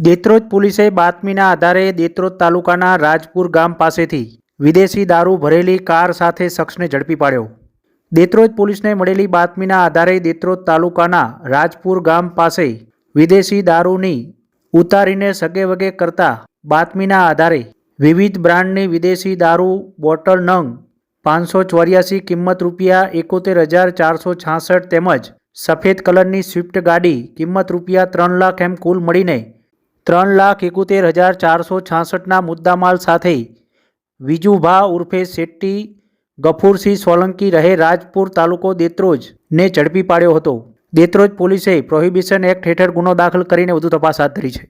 દેત્રોજ પોલીસે બાતમીના આધારે દેત્રોજ તાલુકાના રાજપુર ગામ પાસેથી વિદેશી દારૂ ભરેલી કાર સાથે શખ્સને ઝડપી પાડ્યો. દેત્રોજ પોલીસને મળેલી બાતમીના આધારે દેત્રોજ તાલુકાના રાજપુર ગામ પાસે વિદેશી દારૂની ઉતારીને સગેવગે કરતા બાતમીના આધારે વિવિધ બ્રાન્ડની વિદેશી દારૂ બોટલ નંગ પાંચસો ચોર્યાસી કિંમત રૂપિયા એકોતેર હજાર ચારસો છાસઠ તેમજ સફેદ કલરની સ્વિફ્ટ ગાડી કિંમત રૂપિયા ત્રણ લાખ એમ કુલ મળીને ત્રણ લાખ એકોતેર હજાર ચારસો છાસઠના મુદ્દામાલ સાથે વિજુભા ઉર્ફે શેટ્ટી ગફુરસિંહ સોલંકી રહે રાજપુર તાલુકો દેત્રોજ ને ઝડપી પાડ્યો હતો. દેત્રોજ પોલીસે પ્રોહિબિશન એક્ટ હેઠળ ગુનો દાખલ કરીને વધુ તપાસ હાથ ધરી છે.